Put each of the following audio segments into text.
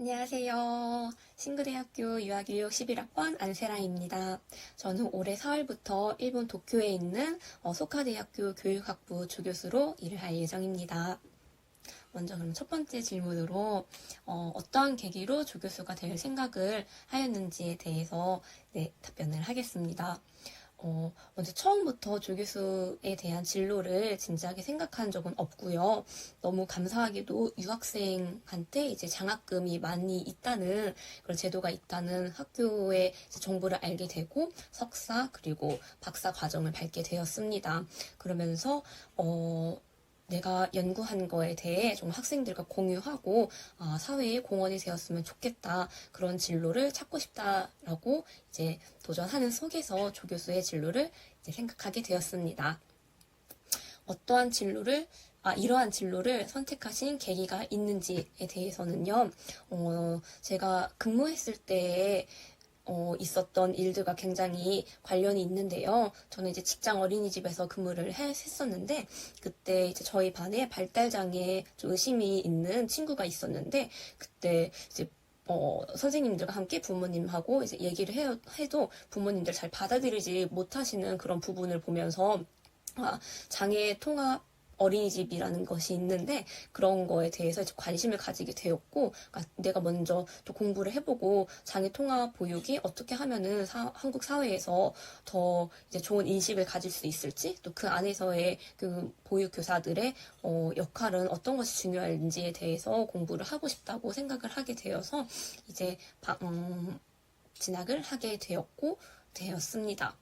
안녕하세요. 신구대학교 유아교육 11학번 안세라입니다. 저는 올해 4월부터 일본 도쿄에 있는 어, 소카대학교 교육학부 조교수로 일을 할 예정입니다. 먼저 그럼 첫 번째 질문으로 어, 어떠한 계기로 조교수가 될 생각을 하였는지에 대해서 네, 답변을 하겠습니다. 어, 먼저 처음부터 조교수에 대한 진로를 진지하게 생각한 적은 없고요. 너무 감사하게도 유학생한테 이제 장학금이 많이 있다는 그런 제도가 있다는 학교의 정보를 알게 되고 석사 그리고 박사 과정을 밟게 되었습니다. 그러면서 어, 내가 연구한 거에 대해 좀 학생들과 공유하고 아, 사회에 공헌이 되었으면 좋겠다 그런 진로를 찾고 싶다라고 이제 도전하는 속에서 조교수의 진로를 이제 생각하게 되었습니다. 어떠한 진로를 아, 이러한 진로를 선택하신 계기가 있는지에 대해서는요, 어, 제가 근무했을 때에 어, 있었던 일들과 굉장히 관련이 있는데요. 저는 이제 직장 어린이집에서 근무를 해- 했었는데, 그때 이제 저희 반에 발달장애 좀 의심이 있는 친구가 있었는데, 그때 이제 어, 선생님들과 함께 부모님하고 이제 얘기를 해, 해도 부모님들 잘 받아들이지 못하시는 그런 부분을 보면서, 아, 장애 통합 어린이집이라는 것이 있는데 그런 거에 대해서 관심을 가지게 되었고 그러니까 내가 먼저 또 공부를 해보고 장애 통합 보육이 어떻게 하면은 사- 한국 사회에서 더 이제 좋은 인식을 가질 수 있을지 또 그 안에서의 그 보육 교사들의 어, 역할은 어떤 것이 중요한지에 대해서 공부를 하고 싶다고 생각을 하게 되어서 이제 바- 음, 진학을 하게 되었고 되었습니다.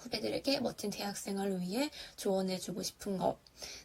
후배들에게 멋진 대학 생활을 위해 조언해주고 싶은 것.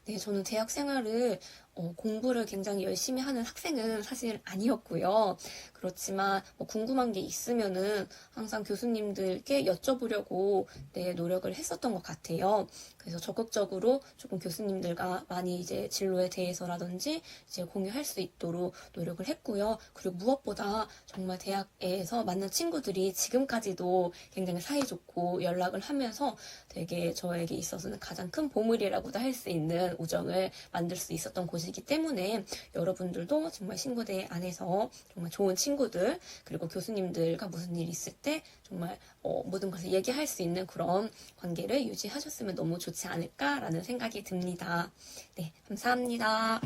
네, 저는 대학 생활을 어, 공부를 굉장히 열심히 하는 학생은 사실 아니었고요. 그렇지만 뭐 궁금한 게 있으면은 항상 교수님들께 여쭤보려고 네, 노력을 했었던 것 같아요. 그래서 적극적으로 조금 교수님들과 많이 이제 진로에 대해서라든지 이제 공유할 수 있도록 노력을 했고요. 그리고 무엇보다 정말 대학에서 만난 친구들이 지금까지도 굉장히 사이좋고 연락을 하면서 되게 저에게 있어서는 가장 큰 보물이라고도 할 수 있는 우정을 만들 수 있었던 곳이 기 때문에 여러분들도 정말 신고대 안에서 정말 좋은 친구들 그리고 교수님들과 무슨 일이 있을 때 정말 어, 모든 것을 얘기할 수 있는 그런 관계를 유지하셨으면 너무 좋지 않을까라는 생각이 듭니다. 네, 감사합니다.